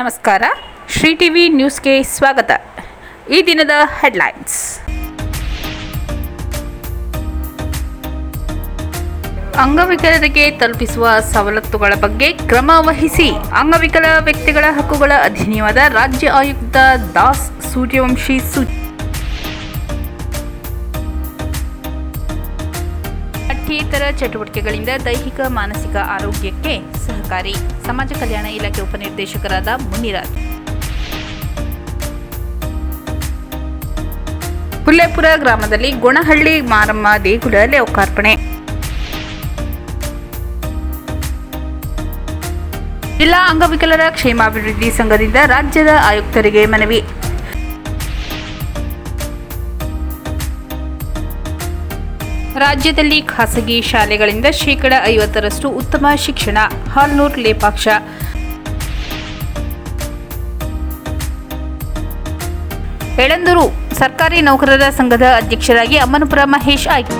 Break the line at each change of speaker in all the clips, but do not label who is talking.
ನಮಸ್ಕಾರ. ಶ್ರೀ ಟಿವಿ ನ್ಯೂಸ್ಗೆ ಸ್ವಾಗತ. ಈ ದಿನದ ಹೆಡ್ಲೈನ್ಸ್. ಅಂಗವಿಕಲರಿಗೆ ತಲುಪಿಸುವ ಸವಲತ್ತುಗಳ ಬಗ್ಗೆ ಕ್ರಮ ವಹಿಸಿ ಅಂಗವಿಕಲ ವ್ಯಕ್ತಿಗಳ ಹಕ್ಕುಗಳ ಅಧಿನಿಯಮದ ರಾಜ್ಯ ಆಯುಕ್ತ ದಾಸ್ ಸೂರ್ಯವಂಶಿ ಸೂಚನೆ ಪಠ್ಯೇತರ ಚಟುವಟಿಕೆಗಳಿಂದ ದೈಹಿಕ ಮಾನಸಿಕ ಆರೋಗ್ಯಕ್ಕೆ ಸಹಕಾರಿ ಸಮಾಜ ಕಲ್ಯಾಣ ಇಲಾಖೆ ಉಪನಿರ್ದೇಶಕರಾದ ಮುನಿರಾಜ್. ಹುಲ್ಲೇಪುರ ಗ್ರಾಮದಲ್ಲಿ ಗುಣಹಳ್ಳಿ ಮಾರಮ್ಮ ದೇಗುಲ ಲೋಕಾರ್ಪಣೆ. ಜಿಲ್ಲಾ ಅಂಗವಿಕಲರ ಕ್ಷೇಮಾಭಿವೃದ್ಧಿ ಸಂಘದಿಂದ ರಾಜ್ಯದ ಆಯುಕ್ತರಿಗೆ ಮನವಿ. ರಾಜ್ಯದಲ್ಲಿ ಖಾಸಗಿ ಶಾಲೆಗಳಿಂದ ಶೇಕಡ ಐವತ್ತರಷ್ಟು ಉತ್ತಮ ಶಿಕ್ಷಣ. ಹಾಲ್ನೂರ್ ಲೇಪಾಕ್ಷ. ಎಳಂದೂರು ಸರ್ಕಾರಿ ನೌಕರರ ಸಂಘದ ಅಧ್ಯಕ್ಷರಾಗಿ ಅಮ್ಮನಪುರ ಮಹೇಶ್ ಆಯ್ಕೆ.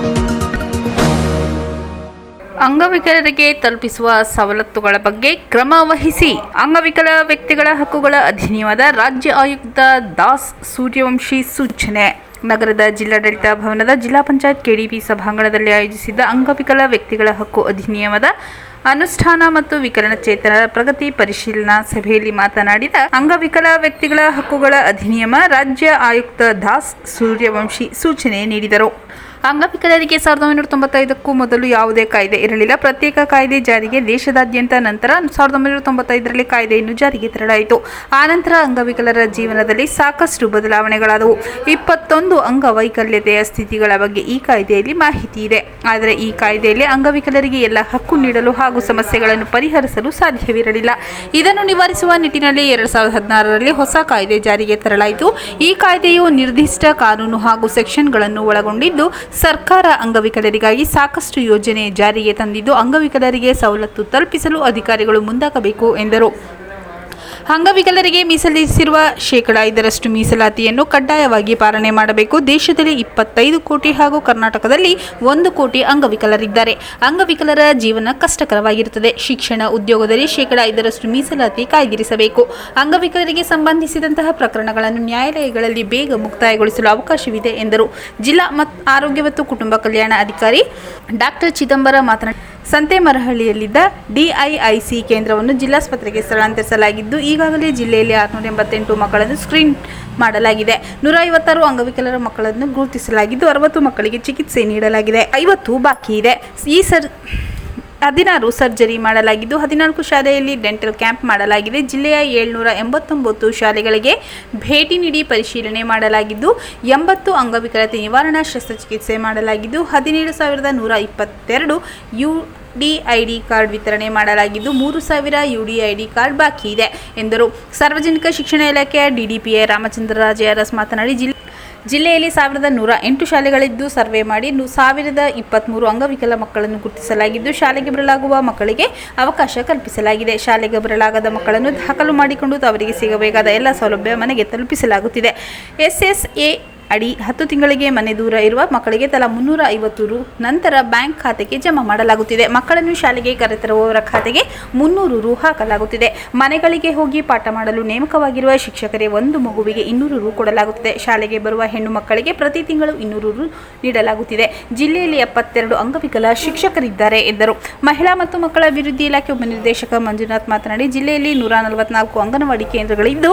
ಅಂಗವಿಕಲರಿಗೆ ತಲುಪಿಸುವ ಸವಲತ್ತುಗಳ ಬಗ್ಗೆ ಕ್ರಮ ವಹಿಸಿ ಅಂಗವಿಕಲ ವ್ಯಕ್ತಿಗಳ ಹಕ್ಕುಗಳ ಅಧಿನಿಯಮದ ರಾಜ್ಯ ಆಯುಕ್ತ ದಾಸ್ ಸೂರ್ಯವಂಶಿ ಸೂಚನೆ. ನಗರದ ಜಿಲ್ಲಾಡಳಿತ ಭವನದ ಜಿಲ್ಲಾ ಪಂಚಾಯತ್ ಕೆಡಿಪಿ ಸಭಾಂಗಣದಲ್ಲಿ ಆಯೋಜಿಸಿದ್ದ ಅಂಗವಿಕಲ ವ್ಯಕ್ತಿಗಳ ಹಕ್ಕು ಅಧಿನಿಯಮದ ಅನುಷ್ಠಾನ ಮತ್ತು ವಿಕಲನಚೇತನರ ಪ್ರಗತಿ ಪರಿಶೀಲನಾ ಸಭೆಯಲ್ಲಿ ಮಾತನಾಡಿದ ಅಂಗವಿಕಲ ವ್ಯಕ್ತಿಗಳ ಹಕ್ಕುಗಳ ಅಧಿನಿಯಮ ರಾಜ್ಯ ಆಯುಕ್ತ ದಾಸ್ ಸೂರ್ಯವಂಶಿ ಸೂಚನೆ ನೀಡಿದರು. ಅಂಗವಿಕಲರಿಗೆ ಸಾವಿರದ ಒಂಬೈನೂರ ತೊಂಬತ್ತೈದಕ್ಕೂ ಮೊದಲು ಯಾವುದೇ ಕಾಯ್ದೆ ಇರಲಿಲ್ಲ. ಪ್ರತ್ಯೇಕ ಕಾಯ್ದೆ ಜಾರಿಗೆ ದೇಶದಾದ್ಯಂತ ನಂತರ ಸಾವಿರದ ಒಂಬೈನೂರ ತೊಂಬತ್ತೈದರಲ್ಲಿ ಕಾಯ್ದೆಯನ್ನು ಜಾರಿಗೆ ತರಲಾಯಿತು. ಆನಂತರ ಅಂಗವಿಕಲರ ಜೀವನದಲ್ಲಿ ಸಾಕಷ್ಟು ಬದಲಾವಣೆಗಳಾದವು. ಇಪ್ಪತ್ತೊಂದು ಅಂಗವೈಕಲ್ಯತೆಯ ಸ್ಥಿತಿಗಳ ಬಗ್ಗೆ ಈ ಕಾಯ್ದೆಯಲ್ಲಿ ಮಾಹಿತಿ ಇದೆ. ಆದರೆ ಈ ಕಾಯ್ದೆಯಲ್ಲಿ ಅಂಗವಿಕಲರಿಗೆ ಎಲ್ಲ ಹಕ್ಕು ನೀಡಲು ಹಾಗೂ ಸಮಸ್ಯೆಗಳನ್ನು ಪರಿಹರಿಸಲು ಸಾಧ್ಯವಿರಲಿಲ್ಲ. ಇದನ್ನು ನಿವಾರಿಸುವ ನಿಟ್ಟಿನಲ್ಲಿ ಎರಡು ಸಾವಿರದ ಹದಿನಾರರಲ್ಲಿ ಹೊಸ ಕಾಯ್ದೆ ಜಾರಿಗೆ ತರಲಾಯಿತು. ಈ ಕಾಯ್ದೆಯು ನಿರ್ದಿಷ್ಟ ಕಾನೂನು ಹಾಗೂ ಸೆಕ್ಷನ್ಗಳನ್ನು ಒಳಗೊಂಡಿದ್ದು, ಸರ್ಕಾರ ಅಂಗವಿಕಲರಿಗಾಗಿ ಸಾಕಷ್ಟು ಯೋಜನೆ ಜಾರಿಗೆ ತಂದಿದ್ದು, ಅಂಗವಿಕಲರಿಗೆ ಸವಲತ್ತು ತಲುಪಿಸಲು ಅಧಿಕಾರಿಗಳು ಮುಂದಾಗಬೇಕು ಎಂದರು. ಅಂಗವಿಕಲರಿಗೆ ಮೀಸಲಿಸಿರುವ ಶೇಕಡ ಐದರಷ್ಟು ಮೀಸಲಾತಿಯನ್ನು ಕಡ್ಡಾಯವಾಗಿ ಪಾಲನೆ ಮಾಡಬೇಕು. ದೇಶದಲ್ಲಿ ಇಪ್ಪತ್ತೈದು ಕೋಟಿ ಹಾಗೂ ಕರ್ನಾಟಕದಲ್ಲಿ ಒಂದು ಕೋಟಿ ಅಂಗವಿಕಲರಿದ್ದಾರೆ. ಅಂಗವಿಕಲರ ಜೀವನ ಕಷ್ಟಕರವಾಗಿರುತ್ತದೆ. ಶಿಕ್ಷಣ ಉದ್ಯೋಗದಲ್ಲಿ ಶೇಕಡ ಐದರಷ್ಟು ಮೀಸಲಾತಿ ಕಾಯ್ದಿರಿಸಬೇಕು. ಅಂಗವಿಕಲರಿಗೆ ಸಂಬಂಧಿಸಿದಂತಹ ಪ್ರಕರಣಗಳನ್ನು ನ್ಯಾಯಾಲಯಗಳಲ್ಲಿ ಬೇಗ ಮುಕ್ತಾಯಗೊಳಿಸಲು ಅವಕಾಶವಿದೆ ಎಂದರು. ಜಿಲ್ಲಾ ಆರೋಗ್ಯ ಮತ್ತು ಕುಟುಂಬ ಕಲ್ಯಾಣ ಅಧಿಕಾರಿ ಡಾಕ್ಟರ್ ಚಿದಂಬರ ಮಾತನಾಡಿ ಸಂತೆಮರಹಳ್ಳಿಯಲ್ಲಿದ್ದ ಡಿಐಐಸಿ ಕೇಂದ್ರವನ್ನು ಜಿಲ್ಲಾಸ್ಪತ್ರೆಗೆ ಸ್ಥಳಾಂತರಿಸಲಾಗಿದ್ದು, ಈಗಾಗಲೇ ಜಿಲ್ಲೆಯಲ್ಲಿ ಆರುನೂರ ಎಂಬತ್ತೆಂಟು ಮಕ್ಕಳನ್ನು ಸ್ಕ್ರೀನ್ ಮಾಡಲಾಗಿದೆ. ನೂರ ಐವತ್ತಾರು ಅಂಗವಿಕಲರ ಮಕ್ಕಳನ್ನು ಗುರುತಿಸಲಾಗಿದ್ದು, ಅರವತ್ತು ಮಕ್ಕಳಿಗೆ ಚಿಕಿತ್ಸೆ ನೀಡಲಾಗಿದೆ. ಐವತ್ತು ಬಾಕಿ ಇದೆ ಈ ಸರ್ ಹದಿನಾರು ಸರ್ಜರಿ ಮಾಡಲಾಗಿದ್ದು, ಹದಿನಾಲ್ಕು ಶಾಲೆಯಲ್ಲಿ ಡೆಂಟಲ್ ಕ್ಯಾಂಪ್ ಮಾಡಲಾಗಿದೆ. ಜಿಲ್ಲೆಯ ಏಳ್ನೂರ ಎಂಬತ್ತೊಂಬತ್ತು ಶಾಲೆಗಳಿಗೆ ಭೇಟಿ ನೀಡಿ ಪರಿಶೀಲನೆ ಮಾಡಲಾಗಿದ್ದು, ಎಂಬತ್ತು ಅಂಗವಿಕಲತೆ ನಿವಾರಣಾ ಶಸ್ತ್ರಚಿಕಿತ್ಸೆ ಮಾಡಲಾಗಿದ್ದು, ಹದಿನೇಳು ಸಾವಿರದ ನೂರ ಇಪ್ಪತ್ತೆರಡು ಯು ಡಿಐಡಿ ಕಾರ್ಡ್ ವಿತರಣೆ ಮಾಡಲಾಗಿದ್ದು, ಮೂರು ಸಾವಿರ ಯುಡಿಐಡಿ ಕಾರ್ಡ್ ಬಾಕಿ ಇದೆ ಎಂದರು. ಸಾರ್ವಜನಿಕ ಶಿಕ್ಷಣ ಇಲಾಖೆಯ ಡಿಡಿಪಿಐ ರಾಮಚಂದ್ರರಾಜ ಅರಸ್ ಮಾತನಾಡಿ, ಜಿಲ್ಲೆ ಜಿಲ್ಲೆಯಲ್ಲಿ ಸಾವಿರದ ನೂರ ಎಂಟು ಶಾಲೆಗಳಿದ್ದು ಸರ್ವೆ ಮಾಡಿ ಸಾವಿರದ ಇಪ್ಪತ್ತ್ಮೂರು ಅಂಗವಿಕಲ ಮಕ್ಕಳನ್ನು ಗುರುತಿಸಲಾಗಿದ್ದು, ಶಾಲೆಗೆ ಬರಲಾಗುವ ಮಕ್ಕಳಿಗೆ ಅವಕಾಶ ಕಲ್ಪಿಸಲಾಗಿದೆ. ಶಾಲೆಗೆ ಬರಲಾಗದ ಮಕ್ಕಳನ್ನು ದಾಖಲು ಮಾಡಿಕೊಂಡು ಅವರಿಗೆ ಸಿಗಬೇಕಾದ ಎಲ್ಲ ಸೌಲಭ್ಯ ಮನೆಗೆ ತಲುಪಿಸಲಾಗುತ್ತಿದೆ. ಎಸ್ಎಸ್ಎ ಅಡಿ ಹತ್ತು ತಿಂಗಳಿಗೆ ಮನೆ ದೂರ ಇರುವ ಮಕ್ಕಳಿಗೆ ತಲಾ ಮುನ್ನೂರ ಐವತ್ತು ರು ನಂತರ ಬ್ಯಾಂಕ್ ಖಾತೆಗೆ ಜಮಾ ಮಾಡಲಾಗುತ್ತಿದೆ. ಮಕ್ಕಳನ್ನು ಶಾಲೆಗೆ ಕರೆತರುವವರ ಖಾತೆಗೆ ಮುನ್ನೂರು ರು ಹಾಕಲಾಗುತ್ತಿದೆ. ಮನೆಗಳಿಗೆ ಹೋಗಿ ಪಾಠ ಮಾಡಲು ನೇಮಕವಾಗಿರುವ ಶಿಕ್ಷಕರೇ ಒಂದು ಮಗುವಿಗೆ ಇನ್ನೂರು ರು ಕೊಡಲಾಗುತ್ತಿದೆ. ಶಾಲೆಗೆ ಬರುವ ಹೆಣ್ಣು ಮಕ್ಕಳಿಗೆ ಪ್ರತಿ ತಿಂಗಳು ಇನ್ನೂರು ರು ನೀಡಲಾಗುತ್ತಿದೆ. ಜಿಲ್ಲೆಯಲ್ಲಿ ಎಪ್ಪತ್ತೆರಡು ಅಂಗವಿಕಲ ಶಿಕ್ಷಕರಿದ್ದಾರೆ ಎಂದರು. ಮಹಿಳಾ ಮತ್ತು ಮಕ್ಕಳ ಅಭಿವೃದ್ಧಿ ಇಲಾಖೆ ಉಪನಿರ್ದೇಶಕ ಮಂಜುನಾಥ್ ಮಾತನಾಡಿ, ಜಿಲ್ಲೆಯಲ್ಲಿ ನೂರ ನಲವತ್ನಾಲ್ಕು ಅಂಗನವಾಡಿ ಕೇಂದ್ರಗಳಿದ್ದು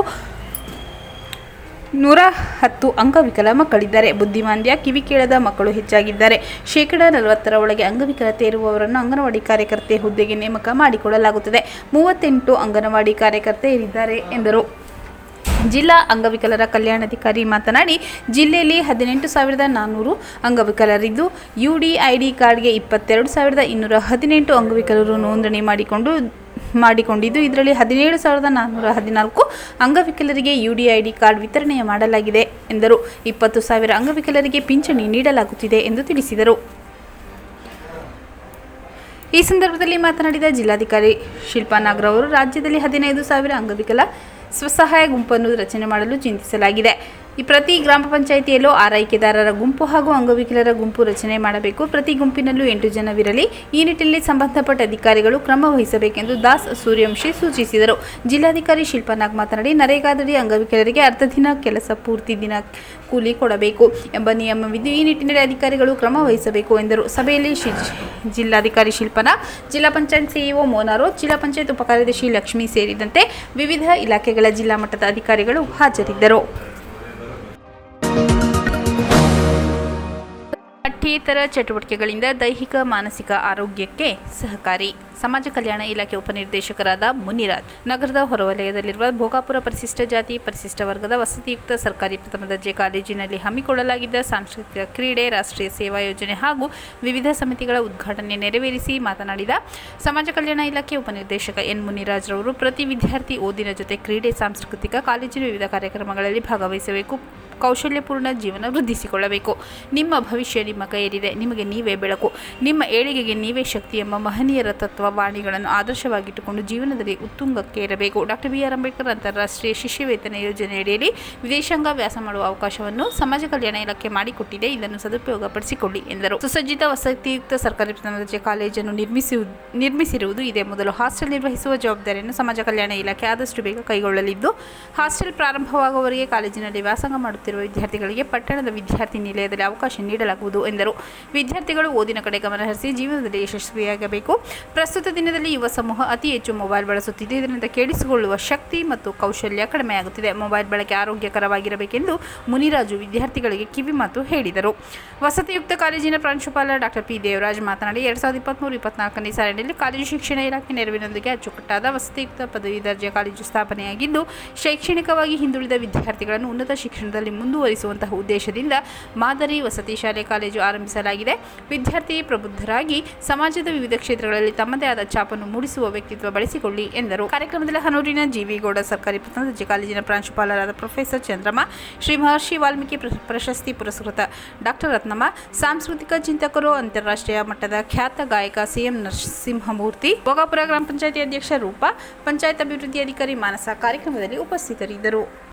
ನೂರ ಹತ್ತು ಅಂಗವಿಕಲ ಮಕ್ಕಳಿದ್ದಾರೆ. ಬುದ್ಧಿಮಾಂದ್ಯ, ಕಿವಿ ಕೇಳದ ಮಕ್ಕಳು ಹೆಚ್ಚಾಗಿದ್ದಾರೆ. ಶೇಕಡ ನಲವತ್ತರ ಒಳಗೆ ಅಂಗವಿಕಲತೆ ಇರುವವರನ್ನು ಅಂಗನವಾಡಿ ಕಾರ್ಯಕರ್ತೆ ಹುದ್ದೆಗೆ ನೇಮಕ ಮಾಡಿಕೊಳ್ಳಲಾಗುತ್ತದೆ. ಮೂವತ್ತೆಂಟು ಅಂಗನವಾಡಿ ಕಾರ್ಯಕರ್ತೆಯರಿದ್ದಾರೆ ಎಂದರು. ಜಿಲ್ಲಾ ಅಂಗವಿಕಲರ ಕಲ್ಯಾಣಾಧಿಕಾರಿ ಮಾತನಾಡಿ, ಜಿಲ್ಲೆಯಲ್ಲಿ ಹದಿನೆಂಟು ಸಾವಿರದ ನಾನ್ನೂರು ಅಂಗವಿಕಲರಿದ್ದು, ಯುಡಿಐಡಿ ಕಾರ್ಡ್ಗೆ ಇಪ್ಪತ್ತೆರಡು ಸಾವಿರದ ಇನ್ನೂರ ಹದಿನೆಂಟು ಅಂಗವಿಕಲರು ನೋಂದಣಿ ಮಾಡಿಕೊಂಡು ಮಾಡಿಕೊಂಡಿದ್ದು. ಇದರಲ್ಲಿ ಹದಿನೇಳು ಸಾವಿರದ ನಾನ್ನೂರ ಹದಿನಾಲ್ಕು ಅಂಗವಿಕಲರಿಗೆ ಯುಡಿಐಡಿ ಕಾರ್ಡ್ ವಿತರಣೆ ಮಾಡಲಾಗಿದೆ ಎಂದರು. ಇಪ್ಪತ್ತು ಸಾವಿರ ಅಂಗವಿಕಲರಿಗೆ ಪಿಂಚಣಿ ನೀಡಲಾಗುತ್ತಿದೆ ಎಂದು ತಿಳಿಸಿದರು. ಈ ಸಂದರ್ಭದಲ್ಲಿ ಮಾತನಾಡಿದ ಜಿಲ್ಲಾಧಿಕಾರಿ ಶಿಲ್ಪಾ ನಾಗರ್ ಅವರು, ರಾಜ್ಯದಲ್ಲಿ ಹದಿನೈದು ಸಾವಿರ ಅಂಗವಿಕಲ ಸ್ವಸಹಾಯ ಗುಂಪನ್ನು ರಚನೆ ಮಾಡಲು ಚಿಂತಿಸಲಾಗಿದೆ. ಈ ಪ್ರತಿ ಗ್ರಾಮ ಪಂಚಾಯಿತಿಯಲ್ಲೂ ಆರೈಕೆದಾರರ ಗುಂಪು ಹಾಗೂ ಅಂಗವಿಕಲರ ಗುಂಪು ರಚನೆ ಮಾಡಬೇಕು. ಪ್ರತಿ ಗುಂಪಿನಲ್ಲೂ ಎಂಟು ಜನವಿರಲಿ. ಈ ನಿಟ್ಟಿನಲ್ಲಿ ಸಂಬಂಧಪಟ್ಟ ಅಧಿಕಾರಿಗಳು ಕ್ರಮ ವಹಿಸಬೇಕೆಂದು ದಾಸ್ ಸೂರ್ಯವಂಶಿ ಸೂಚಿಸಿದರು. ಜಿಲ್ಲಾಧಿಕಾರಿ ಶಿಲ್ಪನಾಗ್ ಮಾತನಾಡಿ, ನರೇಗಾದಡಿ ಅಂಗವಿಕಲರಿಗೆ ಅರ್ಧ ದಿನ ಕೆಲಸ ಪೂರ್ತಿ ದಿನ ಕೂಲಿ ಕೊಡಬೇಕು ಎಂಬ ನಿಯಮವಿದ್ದು, ಈ ನಿಟ್ಟಿನಲ್ಲಿ ಅಧಿಕಾರಿಗಳು ಕ್ರಮ ವಹಿಸಬೇಕು ಎಂದರು. ಸಭೆಯಲ್ಲಿ ಜಿಲ್ಲಾಧಿಕಾರಿ ಶಿಲ್ಪನಾಗ್ ಜಿಲ್ಲಾ ಪಂಚಾಯತ್ ಸಿಇಒ ಮೋನಾರೋ, ಜಿಲ್ಲಾ ಪಂಚಾಯತ್ ಉಪಕಾರ್ಯದರ್ಶಿ ಲಕ್ಷ್ಮಿ ಸೇರಿದಂತೆ ವಿವಿಧ ಇಲಾಖೆಗಳ ಜಿಲ್ಲಾ ಮಟ್ಟದ ಅಧಿಕಾರಿಗಳು ಹಾಜರಿದ್ದರು. ಪಠ್ಯೇತರ ಚಟುವಟಿಕೆಗಳಿಂದ ದೈಹಿಕ, ಮಾನಸಿಕ ಆರೋಗ್ಯಕ್ಕೆ ಸಹಕಾರಿ. ಸಮಾಜ ಕಲ್ಯಾಣ ಇಲಾಖೆ ಉಪನಿರ್ದೇಶಕರಾದ ಮುನಿರಾಜ್. ನಗರದ ಹೊರವಲಯದಲ್ಲಿರುವ ಭೋಗಾಪುರ ಪರಿಶಿಷ್ಟ ಜಾತಿ, ಪರಿಶಿಷ್ಟ ವರ್ಗದ ವಸತಿಯುಕ್ತ ಸರ್ಕಾರಿ ಪ್ರಥಮ ದರ್ಜೆ ಕಾಲೇಜಿನಲ್ಲಿ ಹಮ್ಮಿಕೊಳ್ಳಲಾಗಿದ್ದ ಸಾಂಸ್ಕೃತಿಕ ಕ್ರೀಡೆ, ರಾಷ್ಟ್ರೀಯ ಸೇವಾ ಯೋಜನೆ ಹಾಗೂ ವಿವಿಧ ಸಮಿತಿಗಳ ಉದ್ಘಾಟನೆ ನೆರವೇರಿಸಿ ಮಾತನಾಡಿದ ಸಮಾಜ ಕಲ್ಯಾಣ ಇಲಾಖೆ ಉಪನಿರ್ದೇಶಕ ಎನ್. ಮುನಿರಾಜ್ ರವರು, ಪ್ರತಿ ವಿದ್ಯಾರ್ಥಿ ಓದಿನ ಜೊತೆ ಕ್ರೀಡೆ, ಸಾಂಸ್ಕೃತಿಕ, ಕಾಲೇಜಿನ ವಿವಿಧ ಕಾರ್ಯಕ್ರಮಗಳಲ್ಲಿ ಭಾಗವಹಿಸಬೇಕು. ಕೌಶಲ್ಯಪೂರ್ಣ ಜೀವನ ವೃದ್ಧಿಸಿಕೊಳ್ಳಬೇಕು. ನಿಮ್ಮ ಭವಿಷ್ಯ ನಿಮ್ಮ ಕೈಯಲ್ಲಿದೆ. ನಿಮಗೆ ನೀವೇ ಬೆಳಕು. ನಿಮ್ಮ ಏಳಿಗೆಗೆ ನೀವೇ ಶಕ್ತಿ ಎಂಬ ಮಹನೀಯರ ತತ್ವ ವಾಣಿಗಳನ್ನು ಆದರ್ಶವಾಗಿಟ್ಟುಕೊಂಡು ಜೀವನದಲ್ಲಿ ಉತ್ತುಂಗಕ್ಕೆ ಇರಬೇಕು. Doctor B. ಆರ್. ಅಂಬೇಡ್ಕರ್ ಅಂತಾರಾಷ್ಟ್ರೀಯ ಶಿಷ್ಯ ವೇತನ ಯೋಜನೆಯಡಿಯಲ್ಲಿ ವಿದೇಶಾಂಗ ವ್ಯಾಸ ಮಾಡುವ ಅವಕಾಶವನ್ನು ಸಮಾಜ ಕಲ್ಯಾಣ ಇಲಾಖೆ ಮಾಡಿಕೊಟ್ಟಿದೆ. ಇದನ್ನು ಸದುಪಯೋಗಪಡಿಸಿಕೊಳ್ಳಿ ಎಂದರು. ಸುಸಜ್ಜಿತ ವಸತಿಯುಕ್ತ ಸರ್ಕಾರಿ ಪ್ರಥಮ ಕಾಲೇಜನ್ನು ನಿರ್ಮಿಸಿ ನಿರ್ಮಿಸಿರುವುದು ಇದೇ ಮೊದಲು. ಹಾಸ್ಟೆಲ್ ನಿರ್ವಹಿಸುವ ಜವಾಬ್ದಾರಿಯನ್ನು ಸಮಾಜ ಕಲ್ಯಾಣ ಇಲಾಖೆ ಆದಷ್ಟು ಬೇಗ ಕೈಗೊಳ್ಳಲಿದ್ದು, ಹಾಸ್ಟೆಲ್ ಪ್ರಾರಂಭವಾಗುವವರೆಗೆ ಕಾಲೇಜಿನಲ್ಲಿ ವ್ಯಾಸಂಗ ಮಾಡುತ್ತಿರುವ ವಿದ್ಯಾರ್ಥಿಗಳಿಗೆ ಪಟ್ಟಣದ ವಿದ್ಯಾರ್ಥಿ ನಿಲಯದಲ್ಲಿ ಅವಕಾಶ ನೀಡಲಾಗುವುದು ಎಂದರು. ವಿದ್ಯಾರ್ಥಿಗಳು ಓದಿನ ಕಡೆ ಗಮನಹರಿಸಿ ಜೀವನದಲ್ಲಿ ಯಶಸ್ವಿಯಾಗಬೇಕು. ಪ್ರಸ್ತುತ ದಿನದಲ್ಲಿ ಯುವ ಸಮೂಹ ಅತಿ ಹೆಚ್ಚು ಮೊಬೈಲ್ ಬಳಸುತ್ತಿದೆ. ಇದರಿಂದ ಕೇಳಿಸಿಕೊಳ್ಳುವ ಶಕ್ತಿ ಮತ್ತು ಕೌಶಲ್ಯ ಕಡಿಮೆಯಾಗುತ್ತಿದೆ. ಮೊಬೈಲ್ ಬಳಕೆ ಆರೋಗ್ಯಕರವಾಗಿರಬೇಕೆಂದು ಮುನಿರಾಜು ವಿದ್ಯಾರ್ಥಿಗಳಿಗೆ ಕಿವಿಮಾತು ಹೇಳಿದರು. ವಸತಿಯುಕ್ತ ಕಾಲೇಜಿನ ಪ್ರಾಂಶುಪಾಲ ಡಾಕ್ಟರ್ ಪಿ. ದೇವರಾಜ್ ಮಾತನಾಡಿ, ಎರಡ್ ಸಾವಿರದ ಇಪ್ಪತ್ತ್ಮೂರು ಇಪ್ಪತ್ನಾಲ್ಕನೇ ಸಾಲಿನಲ್ಲಿ ಕಾಲೇಜು ಶಿಕ್ಷಣ ಇಲಾಖೆ ನೆರವಿನೊಂದಿಗೆ ಅಚ್ಚುಕಟ್ಟಾದ ವಸತಿಯುಕ್ತ ಪದವಿ ದರ್ಜೆ ಕಾಲೇಜು ಸ್ಥಾಪನೆಯಾಗಿದ್ದು, ಶೈಕ್ಷಣಿಕವಾಗಿ ಹಿಂದುಳಿದ ವಿದ್ಯಾರ್ಥಿಗಳನ್ನು ಉನ್ನತ ಶಿಕ್ಷಣದಲ್ಲಿ ಮುಂದುವರಿಸುವಂತಹ ಉದ್ದೇಶದಿಂದ ಮಾದರಿ ವಸತಿ ಶಾಲೆ ಕಾಲೇಜು ಆರಂಭಿಸಲಾಗಿದೆ. ವಿದ್ಯಾರ್ಥಿ ಪ್ರಬುದ್ಧರಾಗಿ ಸಮಾಜದ ವಿವಿಧ ಕ್ಷೇತ್ರಗಳಲ್ಲಿ ತಮ್ಮದೇ ಆದ ಛಾಪನ್ನು ಮೂಡಿಸುವ ವ್ಯಕ್ತಿತ್ವ ಬಳಸಿಕೊಳ್ಳಿ ಎಂದರು. ಕಾರ್ಯಕ್ರಮದಲ್ಲಿ ಹನೂರಿನ ಜಿವಿಗೌಡ ಸರ್ಕಾರಿ ಪ್ರಥಮ ದರ್ಜೆ ಕಾಲೇಜಿನ ಪ್ರಾಂಶುಪಾಲರಾದ ಪ್ರೊಫೆಸರ್ ಚಂದ್ರಮ್ಮ ಶ್ರೀ ಮಹರ್ಷಿ ವಾಲ್ಮೀಕಿ ಪ್ರ- ಪ್ರಶಸ್ತಿ ಪುರಸ್ಕೃತ ಡಾಕ್ಟರ್ ರತ್ನಮ್ಮ, ಸಾಂಸ್ಕೃತಿಕ ಚಿಂತಕರು, ಅಂತಾರಾಷ್ಟ್ರೀಯ ಮಟ್ಟದ ಖ್ಯಾತ ಗಾಯಕ ಸಿಎಂ ನರಸಿಂಹಮೂರ್ತಿ, ಭೋಗಾಪುರ ಗ್ರಾಮ ಪಂಚಾಯತಿ ಅಧ್ಯಕ್ಷ ರೂಪಾ, ಪಂಚಾಯತ್ ಅಭಿವೃದ್ಧಿ ಅಧಿಕಾರಿ ಮಾನಸ ಕಾರ್ಯಕ್ರಮದಲ್ಲಿ ಉಪಸ್ಥಿತರಿದ್ದರು.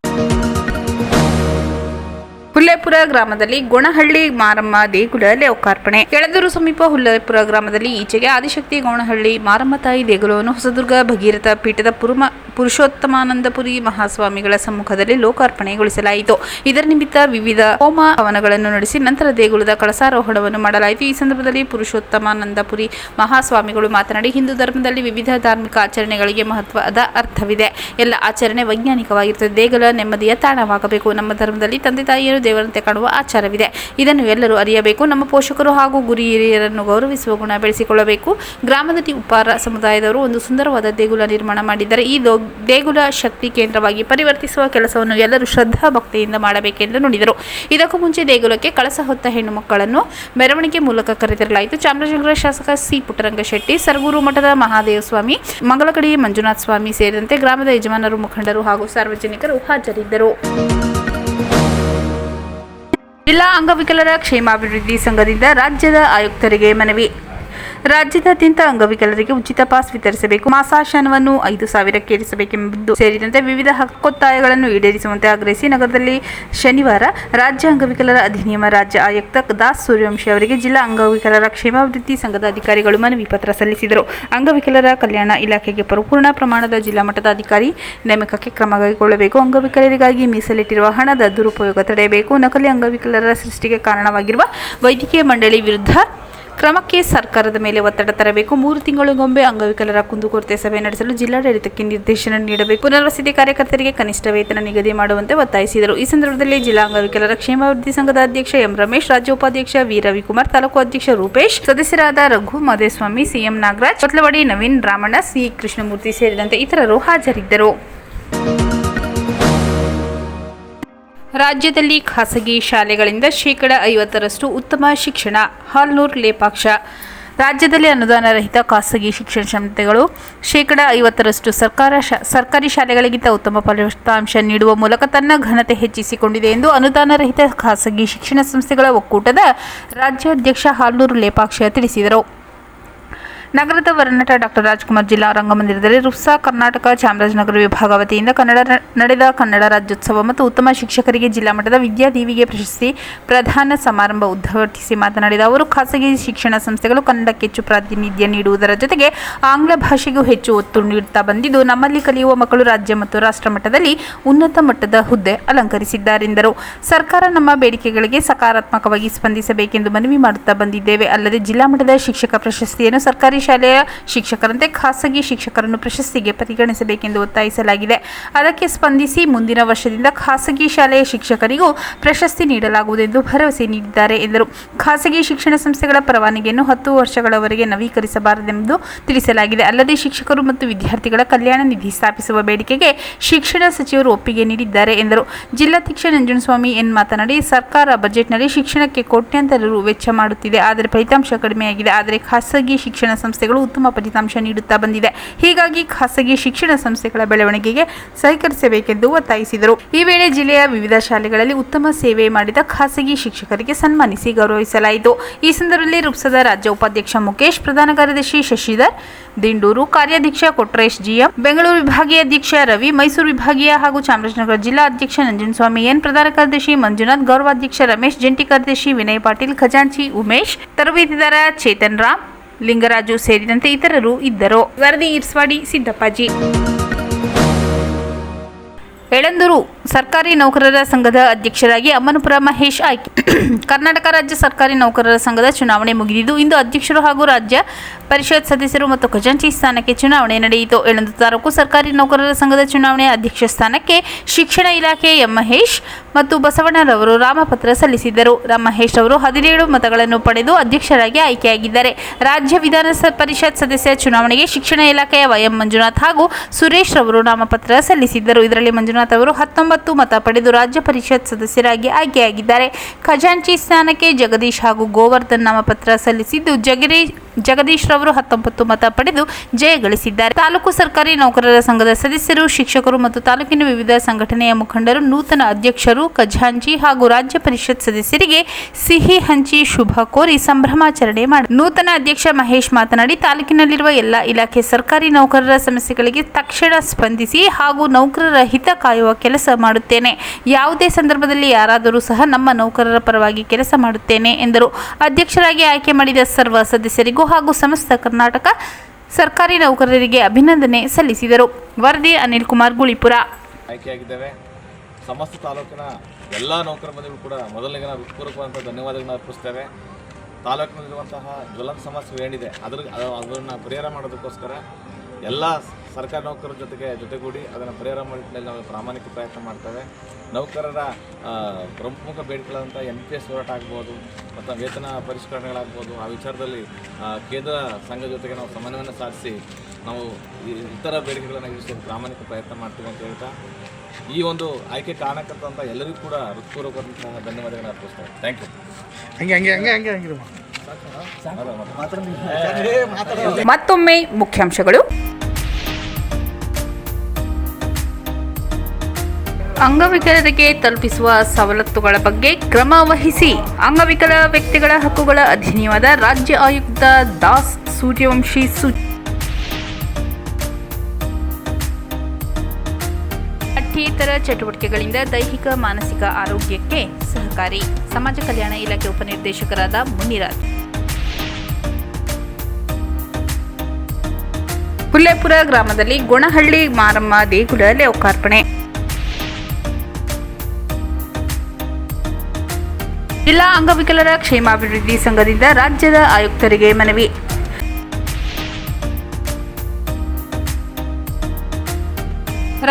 ಹುಲ್ಲೇಪುರ ಗ್ರಾಮದಲ್ಲಿ ಗೊಣಹಳ್ಳಿ ಮಾರಮ್ಮ ದೇಗುಲ ಲೋಕಾರ್ಪಣೆ. ಕೆಳದೂರು ಸಮೀಪ ಹುಲ್ಲೇಪುರ ಗ್ರಾಮದಲ್ಲಿ ಈಚೆಗೆ ಆದಿಶಕ್ತಿ ಗೋಣಹಳ್ಳಿ ಮಾರಮ್ಮ ತಾಯಿ ದೇಗುಲವನ್ನು ಹೊಸದುರ್ಗ ಭಗೀರಥ ಪೀಠದ ಪುರುಮ ಪುರುಷೋತ್ತಮಾನಂದಪುರಿ ಮಹಾಸ್ವಾಮಿಗಳ ಸಮ್ಮುಖದಲ್ಲಿ ಲೋಕಾರ್ಪಣೆಗೊಳಿಸಲಾಯಿತು. ಇದರ ನಿಮಿತ್ತ ವಿವಿಧ ಹೋಮ ಹವನಗಳನ್ನು ನಡೆಸಿ ನಂತರ ದೇಗುಲದ ಕಳಸಾರೋಹಣವನ್ನು ಮಾಡಲಾಯಿತು. ಈ ಸಂದರ್ಭದಲ್ಲಿ ಪುರುಷೋತ್ತಮಾನಂದಪುರಿ ಮಹಾಸ್ವಾಮಿಗಳು ಮಾತನಾಡಿ, ಹಿಂದೂ ಧರ್ಮದಲ್ಲಿ ವಿವಿಧ ಧಾರ್ಮಿಕ ಆಚರಣೆಗಳಿಗೆ ಮಹತ್ವದ ಅರ್ಥವಿದೆ. ಎಲ್ಲ ಆಚರಣೆ ವೈಜ್ಞಾನಿಕವಾಗಿರುತ್ತದೆ ದೇಗುಲ ನೆಮ್ಮದಿಯ ತಾಣವಾಗಬೇಕು. ನಮ್ಮ ಧರ್ಮದಲ್ಲಿ ತಂದೆ ತಾಯಿಯರು ದೇವರಂತೆ ಕಾಣುವ ಆಚಾರವಿದೆ. ಇದನ್ನು ಎಲ್ಲರೂ ಅರಿಯಬೇಕು. ನಮ್ಮ ಪೋಷಕರು ಹಾಗೂ ಗುರಿ ಹಿರಿಯರನ್ನು ಗೌರವಿಸುವ ಗುಣ ಬೆಳೆಸಿಕೊಳ್ಳಬೇಕು. ಗ್ರಾಮದಲ್ಲಿ ಉಪ್ಪಾರ ಸಮುದಾಯದವರು ಒಂದು ಸುಂದರವಾದ ದೇಗುಲ ನಿರ್ಮಾಣ ಮಾಡಿದ್ದಾರೆ. ಈ ದೇಗುಲ ಶಕ್ತಿ ಕೇಂದ್ರವಾಗಿ ಪರಿವರ್ತಿಸುವ ಕೆಲಸವನ್ನು ಎಲ್ಲರೂ ಶ್ರದ್ಧಾ ಭಕ್ತಿಯಿಂದ ಮಾಡಬೇಕೆಂದು ನುಡಿದರು. ಇದಕ್ಕೂ ಮುಂಚೆ ದೇಗುಲಕ್ಕೆ ಕಳಸ ಹೊತ್ತ ಹೆಣ್ಣು ಮಕ್ಕಳನ್ನು ಮೆರವಣಿಗೆ ಮೂಲಕ ಕರೆತರಲಾಯಿತು. ಚಾಮರಾಜನಗರ ಶಾಸಕ ಸಿ. ಪುಟ್ಟರಂಗ ಶೆಟ್ಟಿ, ಸರಗೂರು ಮಠದ ಮಹಾದೇವ ಸ್ವಾಮಿ ಮಂಗಳಕಡಿ ಮಂಜುನಾಥ ಸ್ವಾಮಿ ಸೇರಿದಂತೆ ಗ್ರಾಮದ ಯಜಮಾನರು, ಮುಖಂಡರು ಹಾಗೂ ಸಾರ್ವಜನಿಕರು ಹಾಜರಿದ್ದರು. ಜಿಲ್ಲಾ ಅಂಗವಿಕಲರ ಕ್ಷೇಮಾಭಿವೃದ್ಧಿ ಸಂಘದಿಂದ ರಾಜ್ಯದ ಆಯುಕ್ತರಿಗೆ ಮನವಿ. ರಾಜ್ಯದಾದ್ಯಂತ ಅಂಗವಿಕಲರಿಗೆ ಉಚಿತ ಪಾಸ್ ವಿತರಿಸಬೇಕು. ಮಾಸಾಶನವನ್ನು ಐದು ಸಾವಿರಕ್ಕೆ ಇರಿಸಬೇಕೆಂಬುದು ಸೇರಿದಂತೆ ವಿವಿಧ ಹಕ್ಕೊತ್ತಾಯಗಳನ್ನು ಈಡೇರಿಸುವಂತೆ ಆಗ್ರಹಿಸಿ ನಗರದಲ್ಲಿ ಶನಿವಾರ ರಾಜ್ಯ ಅಂಗವಿಕಲರ ಅಧಿನಿಯಮ ರಾಜ್ಯ ಆಯುಕ್ತ ದಾಸ್ ಸೂರ್ಯವಂಶಿ ಅವರಿಗೆ ಜಿಲ್ಲಾ ಅಂಗವಿಕಲರ ಕ್ಷೇಮಾಭಿವೃದ್ಧಿ ಸಂಘದ ಅಧಿಕಾರಿಗಳು ಮನವಿ ಪತ್ರ ಸಲ್ಲಿಸಿದರು. ಅಂಗವಿಕಲರ ಕಲ್ಯಾಣ ಇಲಾಖೆಗೆ ಪರಿಪೂರ್ಣ ಪ್ರಮಾಣದ ಜಿಲ್ಲಾ ಮಟ್ಟದ ಅಧಿಕಾರಿ ನೇಮಕಕ್ಕೆ ಕ್ರಮ ಕೈಗೊಳ್ಳಬೇಕು. ಅಂಗವಿಕಲರಿಗಾಗಿ ಮೀಸಲಿಟ್ಟಿರುವ ಹಣದ ದುರುಪಯೋಗ ತಡೆಯಬೇಕು. ನಕಲಿ ಅಂಗವಿಕಲರ ಸೃಷ್ಟಿಗೆ ಕಾರಣವಾಗಿರುವ ವೈದ್ಯಕೀಯ ಮಂಡಳಿ ವಿರುದ್ಧ ಕ್ರಮಕ್ಕೆ ಸರ್ಕಾರದ ಮೇಲೆ ಒತ್ತಡ ತರಬೇಕು. ಮೂರು ತಿಂಗಳಿಗೊಮ್ಮೆ ಅಂಗವಿಕಲರ ಕುಂದುಕೊರತೆ ಸಭೆ ನಡೆಸಲು ಜಿಲ್ಲಾಡಳಿತಕ್ಕೆ ನಿರ್ದೇಶನ ನೀಡಬೇಕು. ಪುನರ್ವಸತಿ ಕಾರ್ಯಕರ್ತರಿಗೆ ಕನಿಷ್ಠ ವೇತನ ನಿಗದಿ ಮಾಡುವಂತೆ ಒತ್ತಾಯಿಸಿದರು. ಈ ಸಂದರ್ಭದಲ್ಲಿ ಜಿಲ್ಲಾ ಅಂಗವಿಕಲರ ಕ್ಷೇಮಾಭಿವೃದ್ಧಿ ಸಂಘದ ಅಧ್ಯಕ್ಷ ಎಂ ರಮೇಶ್, ರಾಜ್ಯ ಉಪಾಧ್ಯಕ್ಷ ವಿ ರವಿಕುಮಾರ್, ತಾಲೂಕು ಅಧ್ಯಕ್ಷ ರೂಪೇಶ್, ಸದಸ್ಯರಾದ Raghu Madheswamy C M Nagaraj, Kothlavadi Naveen Ramanna, C Krishnamurthy ಸೇರಿದಂತೆ ಇತರರು ಹಾಜರಿದ್ದರು. ರಾಜ್ಯದಲ್ಲಿ ಖಾಸಗಿ ಶಾಲೆಗಳಿಂದ ಶೇಕಡ ಐವತ್ತರಷ್ಟು ಉತ್ತಮ ಶಿಕ್ಷಣ, ಹಾಲ್ನೂರ್ ಲೇಪಾಕ್ಷ. ರಾಜ್ಯದಲ್ಲಿ ಅನುದಾನ ರಹಿತ ಖಾಸಗಿ ಶಿಕ್ಷಣ ಸಂಸ್ಥೆಗಳು ಶೇಕಡ ಐವತ್ತರಷ್ಟು ಸರ್ಕಾರ ಶಾ, ಸರ್ಕಾರಿ ಶಾಲೆಗಳಿಗಿಂತ ಉತ್ತಮ ಫಲಿತಾಂಶ ನೀಡುವ ಮೂಲಕ ತನ್ನ ಘನತೆ ಹೆಚ್ಚಿಸಿಕೊಂಡಿದೆ ಎಂದು ಅನುದಾನ ರಹಿತ ಖಾಸಗಿ ಶಿಕ್ಷಣ ಸಂಸ್ಥೆಗಳ ಒಕ್ಕೂಟದ ರಾಜ್ಯಾಧ್ಯಕ್ಷ ಹಾಲ್ನೂರು ಲೇಪಾಕ್ಷ ತಿಳಿಸಿದರು. ನಗರದ ವರನಟ ಡಾಕ್ಟರ್ ರಾಜ್ಕುಮಾರ್ ಜಿಲ್ಲಾ ರಂಗಮಂದಿರದಲ್ಲಿ ರುಪ್ಸಾ ಕರ್ನಾಟಕ ಚಾಮರಾಜನಗರ ವಿಭಾಗ ವತಿಯಿಂದ ಕನ್ನಡ ನಡೆದ ಕನ್ನಡ ರಾಜ್ಯೋತ್ಸವ ಮತ್ತು ಉತ್ತಮ ಶಿಕ್ಷಕರಿಗೆ ಜಿಲ್ಲಾ ಮಟ್ಟದ ವಿದ್ಯಾದೇವಿಗೆ ಪ್ರಶಸ್ತಿ ಪ್ರಧಾನ ಸಮಾರಂಭ ಉದ್ಘಾಟಿಸಿ ಮಾತನಾಡಿದ ಅವರು, ಖಾಸಗಿ ಶಿಕ್ಷಣ ಸಂಸ್ಥೆಗಳು ಕನ್ನಡಕ್ಕೆ ಹೆಚ್ಚು ಪ್ರಾತಿನಿಧ್ಯ ನೀಡುವುದರ ಜೊತೆಗೆ ಆಂಗ್ಲ ಭಾಷೆಗೂ ಹೆಚ್ಚು ಒತ್ತು ನೀಡುತ್ತಾ ಬಂದಿದ್ದು, ನಮ್ಮಲ್ಲಿ ಕಲಿಯುವ ಮಕ್ಕಳು ರಾಜ್ಯ ಮತ್ತು ರಾಷ್ಟ್ರ ಮಟ್ಟದಲ್ಲಿ ಉನ್ನತ ಮಟ್ಟದ ಹುದ್ದೆ ಅಲಂಕರಿಸಿದ್ದಾರೆಂದರು ಸರ್ಕಾರ ನಮ್ಮ ಬೇಡಿಕೆಗಳಿಗೆ ಸಕಾರಾತ್ಮಕವಾಗಿ ಸ್ಪಂದಿಸಬೇಕೆಂದು ಮನವಿ ಮಾಡುತ್ತಾ ಬಂದಿದ್ದೇವೆ. ಅಲ್ಲದೆ ಜಿಲ್ಲಾ ಮಟ್ಟದ ಶಿಕ್ಷಕ ಪ್ರಶಸ್ತಿಯನ್ನು ಸರ್ಕಾರಿ ಶಾಲೆಯ ಶಿಕ್ಷಕರಂತೆ ಖಾಸಗಿ ಶಿಕ್ಷಕರನ್ನು ಪ್ರಶಸ್ತಿಗೆ ಪರಿಗಣಿಸಬೇಕೆಂದು ಒತ್ತಾಯಿಸಲಾಗಿದೆ. ಅದಕ್ಕೆ ಸ್ಪಂದಿಸಿ ಮುಂದಿನ ವರ್ಷದಿಂದ ಖಾಸಗಿ ಶಾಲೆಯ ಶಿಕ್ಷಕರಿಗೂ ಪ್ರಶಸ್ತಿ ನೀಡಲಾಗುವುದೆಂದು ಭರವಸೆ ನೀಡಿದ್ದಾರೆ ಎಂದರು. ಖಾಸಗಿ ಶಿಕ್ಷಣ ಸಂಸ್ಥೆಗಳ ಪರವಾನಗಿಯನ್ನು ಹತ್ತು ವರ್ಷಗಳವರೆಗೆ ನವೀಕರಿಸಬಾರದೆಂದು ತಿಳಿಸಲಾಗಿದೆ. ಅಲ್ಲದೆ ಶಿಕ್ಷಕರು ಮತ್ತು ವಿದ್ಯಾರ್ಥಿಗಳ ಕಲ್ಯಾಣ ನಿಧಿ ಸ್ಥಾಪಿಸುವ ಬೇಡಿಕೆಗೆ ಶಿಕ್ಷಣ ಸಚಿವರು ಒಪ್ಪಿಗೆ ನೀಡಿದ್ದಾರೆ ಎಂದರು. ಜಿಲ್ಲಾಧ್ಯಕ್ಷ ನಂಜನಸ್ವಾಮಿ ಎನ್ ಮಾತನಾಡಿ, ಸರ್ಕಾರ ಬಜೆಟ್ನಲ್ಲಿ ಶಿಕ್ಷಣಕ್ಕೆ ಕೋಟ್ಯಾಂತರ ರು ವೆಚ್ಚ ಮಾಡುತ್ತಿದೆ. ಆದರೆ ಫಲಿತಾಂಶ ಕಡಿಮೆಯಾಗಿದೆ. ಆದರೆ ಖಾಸಗಿ ಶಿಕ್ಷಣ ಸಂಸ್ಥೆಗಳು ಉತ್ತಮ ಫಲಿತಾಂಶ ನೀಡುತ್ತಾ ಬಂದಿದೆ ಹೀಗಾಗಿ ಖಾಸಗಿ ಶಿಕ್ಷಣ ಸಂಸ್ಥೆಗಳ ಬೆಳವಣಿಗೆಗೆ ಸಹಕರಿಸಬೇಕೆಂದು ಒತ್ತಾಯಿಸಿದರು. ಈ ವೇಳೆ ಜಿಲ್ಲೆಯ ವಿವಿಧ ಶಾಲೆಗಳಲ್ಲಿ ಉತ್ತಮ ಸೇವೆ ಮಾಡಿದ ಖಾಸಗಿ ಶಿಕ್ಷಕರಿಗೆ ಸನ್ಮಾನಿಸಿ ಗೌರವಿಸಲಾಯಿತು. ಈ ಸಂದರ್ಭದಲ್ಲಿ ರುಪ್ಸದ ರಾಜ್ಯ ಉಪಾಧ್ಯಕ್ಷ ಮುಖೇಶ್ ಪ್ರಧಾನ ಕಾರ್ಯದರ್ಶಿ ಶಶಿಧರ್, ದಿಂಡೂರು ಕಾರ್ಯಾಧ್ಯಕ್ಷ ಕೊಟ್ರೇಶ್ ಜಿಎಂ, ಬೆಂಗಳೂರು ವಿಭಾಗೀಯ ಅಧ್ಯಕ್ಷ ರವಿ, ಮೈಸೂರು ವಿಭಾಗೀಯ ಹಾಗೂ ಚಾಮರಾಜನಗರ ಜಿಲ್ಲಾ ಅಧ್ಯಕ್ಷ ನಂಜನಸ್ವಾಮಿ ಎನ್, ಪ್ರಧಾನ ಕಾರ್ಯದರ್ಶಿ ಮಂಜುನಾಥ್, ಗೌರವಾಧ್ಯಕ್ಷ ರಮೇಶ್, ಜಂಟಿ ಕಾರ್ಯದರ್ಶಿ ವಿನಯ್ ಪಾಟೀಲ್, ಖಜಾಂಚಿ ಉಮೇಶ್, ತರಬೇತಿದಾರ ಚೇತನ್ ರಾಮ್ ಲಿಂಗರಾಜು ಸೇರಿದಂತೆ ಇತರರು ಇದ್ದರು. ವರದಿ ಇರ್ಸ್ವಾಡಿ ಸಿದ್ದಪ್ಪಾಜಿ. ಎಳಂದೂರು ಸರ್ಕಾರಿ ನೌಕರರ ಸಂಘದ ಅಧ್ಯಕ್ಷರಾಗಿ ಅಮ್ಮನಪುರ ಮಹೇಶ್ ಆಯ್ಕೆ. ಕರ್ನಾಟಕ ರಾಜ್ಯ ಸರ್ಕಾರಿ ನೌಕರರ ಸಂಘದ ಚುನಾವಣೆ ಮುಗಿದಿದ್ದು, ಇಂದು ಅಧ್ಯಕ್ಷರು ಹಾಗೂ ರಾಜ್ಯ ಪರಿಷತ್ ಸದಸ್ಯರು ಮತ್ತು ಖಜಾಂಚಿ ಸ್ಥಾನಕ್ಕೆ ಚುನಾವಣೆ ನಡೆಯಿತು. ಎಳಂದೂರು ತಾಲೂಕು ಸರ್ಕಾರಿ ನೌಕರರ ಸಂಘದ ಚುನಾವಣೆ ಅಧ್ಯಕ್ಷ ಸ್ಥಾನಕ್ಕೆ ಶಿಕ್ಷಣ ಇಲಾಖೆ ಎಂ ಮಹೇಶ್ ಮತ್ತು ಬಸವಣ್ಣರವರು ನಾಮಪತ್ರ ಸಲ್ಲಿಸಿದ್ದರು ರಾಮಹೇಶ್ ಮಹೇಶ್ ಅವರು ಹದಿನೇಳು ಮತಗಳನ್ನು ಪಡೆದು ಅಧ್ಯಕ್ಷರಾಗಿ ಆಯ್ಕೆಯಾಗಿದ್ದಾರೆ. ರಾಜ್ಯ ವಿಧಾನ ಪರಿಷತ್ ಸದಸ್ಯ ಚುನಾವಣೆಗೆ ಶಿಕ್ಷಣ ಇಲಾಖೆಯ ವೈಎಂ ಮಂಜುನಾಥ್ ಹಾಗೂ ಸುರೇಶ್ ರವರು ನಾಮಪತ್ರ ಸಲ್ಲಿಸಿದ್ದರು. ಇದರಲ್ಲಿ ಮಂಜುನಾಥ್ ಅವರು ಹತ್ತೊಂಬತ್ತು ಮತ ಪಡೆದು ರಾಜ್ಯ ಪರಿಷತ್ ಸದಸ್ಯರಾಗಿ ಆಯ್ಕೆಯಾಗಿದ್ದಾರೆ. ಖಜಾಂಚಿ ಸ್ಥಾನಕ್ಕೆ ಜಗದೀಶ್ ಹಾಗೂ ಗೋವರ್ಧನ್ ನಾಮಪತ್ರ ಸಲ್ಲಿಸಿದ್ದು ಜಗರಿ ಜಗದೀಶ್ ರವರು ಹತ್ತೊಂಬತ್ತು ಮತ ಪಡೆದು ಜಯ ಗಳಿಸಿದ್ದಾರೆ. ತಾಲೂಕು ಸರ್ಕಾರಿ ನೌಕರರ ಸಂಘದ ಸದಸ್ಯರು, ಶಿಕ್ಷಕರು ಮತ್ತು ತಾಲೂಕಿನ ವಿವಿಧ ಸಂಘಟನೆಯ ಮುಖಂಡರು, ನೂತನ ಅಧ್ಯಕ್ಷರು, ಖಜಾಂಚಿ ಹಾಗೂ ರಾಜ್ಯ ಪರಿಷತ್ ಸದಸ್ಯರಿಗೆ ಸಿಹಿ ಹಂಚಿ ಶುಭ ಕೋರಿ ಸಂಭ್ರಮಾಚರಣೆ ಮಾಡಿ, ನೂತನ ಅಧ್ಯಕ್ಷ ಮಹೇಶ್ ಮಾತನಾಡಿ, ತಾಲೂಕಿನಲ್ಲಿರುವ ಎಲ್ಲ ಇಲಾಖೆ ಸರ್ಕಾರಿ ನೌಕರರ ಸಮಸ್ಯೆಗಳಿಗೆ ತಕ್ಷಣ ಸ್ಪಂದಿಸಿ ಹಾಗೂ ನೌಕರರ ಹಿತ ಕಾಯುವ ಕೆಲಸ ಮಾಡುತ್ತೇನೆ. ಯಾವುದೇ ಸಂದರ್ಭದಲ್ಲಿ ಯಾರಾದರೂ ಸಹ ನಮ್ಮ ನೌಕರರ ಪರವಾಗಿ ಕೆಲಸ ಮಾಡುತ್ತೇನೆ ಎಂದರು. ಅಧ್ಯಕ್ಷರಾಗಿ ಆಯ್ಕೆ ಮಾಡಿದ ಸರ್ವ ಸದಸ್ಯರಿಗೂ ಹಾಗೂ ಸಮಸ್ತ ಕರ್ನಾಟಕ ಸರ್ಕಾರಿ ನೌಕರರಿಗೆ ಅಭಿನಂದನೆ ಸಲ್ಲಿಸಿದರು. ವರದಿ ಅನಿಲ್ ಕುಮಾರ್, ಗುಳಿಪುರ.
ಆಯ್ಕೆಯಾಗಿದ್ದೇವೆ. ಸಮಸ್ತ ತಾಲೂಕಿನ ಎಲ್ಲ ನೌಕರ ಬಂಧುಗಳು ಕೂಡ ಮೊದಲಿಗೆ ನಾವು ಹೃತ್ಪೂರ್ವಕವಾದಂಥ ಧನ್ಯವಾದಗಳನ್ನ ಅರ್ಪಿಸ್ತೇವೆ. ತಾಲೂಕಿನಲ್ಲಿರುವಂತಹ ಜ್ವಲಂತ ಸಮಸ್ಯೆ ಏನಿದೆ ಅದ್ರ ಅದನ್ನು ಪರಿಹಾರ ಮಾಡೋದಕ್ಕೋಸ್ಕರ ಎಲ್ಲ ಸರ್ಕಾರಿ ನೌಕರರ ಜೊತೆಗೆ ಜೊತೆಗೂಡಿ ಅದನ್ನು ಪರಿಹಾರ ಮಾಡಿದಲ್ಲಿ ನಾವು ಪ್ರಾಮಾಣಿಕ ಪ್ರಯತ್ನ ಮಾಡ್ತೇವೆ. ನೌಕರರ ಪ್ರಮುಖ ಬೇಡಿಕೆಗಳಂಥ ಎನ್ ಪಿ ಎಸ್ ಹೋರಾಟ ಆಗ್ಬೋದು ಮತ್ತು ವೇತನ ಪರಿಷ್ಕರಣೆಗಳಾಗ್ಬೋದು ಆ ವಿಚಾರದಲ್ಲಿ ಕೇಂದ್ರ ಸಂಘದ ಜೊತೆಗೆ ನಾವು ಸಮನ್ವಯನ ಸಾಧಿಸಿ ನಾವು ಈ ಇತರ ಬೇಡಿಕೆಗಳನ್ನು ಈಡೇರಿಸಲು ಪ್ರಾಮಾಣಿಕ ಪ್ರಯತ್ನ ಮಾಡ್ತೀವಿ ಅಂತ ಹೇಳ್ತಾ ಈ ಒಂದು ಆಯ್ಕೆ ಕಾರಣಕರ್ತಂತ ಎಲ್ಲರಿಗೂ ಕೂಡ ಹೃತ್ಪೂರ್ವಕವಾದಂತಹ ಧನ್ಯವಾದಗಳನ್ನು ಅರ್ಪಿಸ್ತೇವೆ ಥ್ಯಾಂಕ್ ಯು
ಹಂಗೆ ಹಂಗೆ ಹಂಗೆ ಹಂಗೆ ಹಂಗಿರುವ
ಮತ್ತೊಮ್ಮೆ ಮುಖ್ಯಾಂಶಗಳು. ಅಂಗವಿಕಲರಿಗೆ ತಲುಪಿಸುವ ಸವಲತ್ತುಗಳ ಬಗ್ಗೆ ಕ್ರಮ ವಹಿಸಿ ಅಂಗವಿಕಲ ವ್ಯಕ್ತಿಗಳ ಹಕ್ಕುಗಳ ಅಧಿನಿಯಮದ ರಾಜ್ಯ ಆಯುಕ್ತ ದಾಸ್ ಸೂರ್ಯವಂಶಿ ಸೂ ಪಠ್ಯೇತರ ಚಟುವಟಿಕೆಗಳಿಂದ ದೈಹಿಕ, ಮಾನಸಿಕ ಆರೋಗ್ಯಕ್ಕೆ ಸಹಕಾರಿ. ಸಮಾಜ ಕಲ್ಯಾಣ ಇಲಾಖೆ ಉಪನಿರ್ದೇಶಕರಾದ ಮುನಿರಾಜ್. ಹುಲ್ಲೇಪುರ ಗ್ರಾಮದಲ್ಲಿ ಗುಣಹಳ್ಳಿ ಮಾರಮ್ಮ ದೇಗುಲ ಲೋಕಾರ್ಪಣೆ. ಜಿಲ್ಲಾ ಅಂಗವಿಕಲರ ಕ್ಷೇಮಾಭಿವೃದ್ಧಿ ಸಂಘದಿಂದ ರಾಜ್ಯದ ಆಯುಕ್ತರಿಗೆ ಮನವಿ.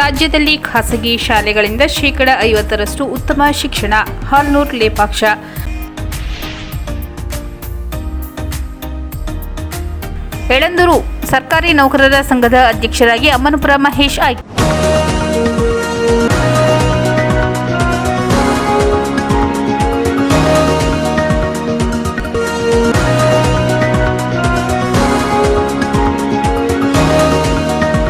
ರಾಜ್ಯದಲ್ಲಿ ಖಾಸಗಿ ಶಾಲೆಗಳಿಂದ ಶೇಕಡ ಐವತ್ತರಷ್ಟು ಉತ್ತಮ ಶಿಕ್ಷಣ ಹಾಲ್ನೂರ್ ಲೇಪಾಕ್ಷ. ಎಳಂದೂರು ಸರ್ಕಾರಿ ನೌಕರರ ಸಂಘದ ಅಧ್ಯಕ್ಷರಾಗಿ ಅಮ್ಮನಪುರ ಮಹೇಶ್ ಆಯ್ಕೆ.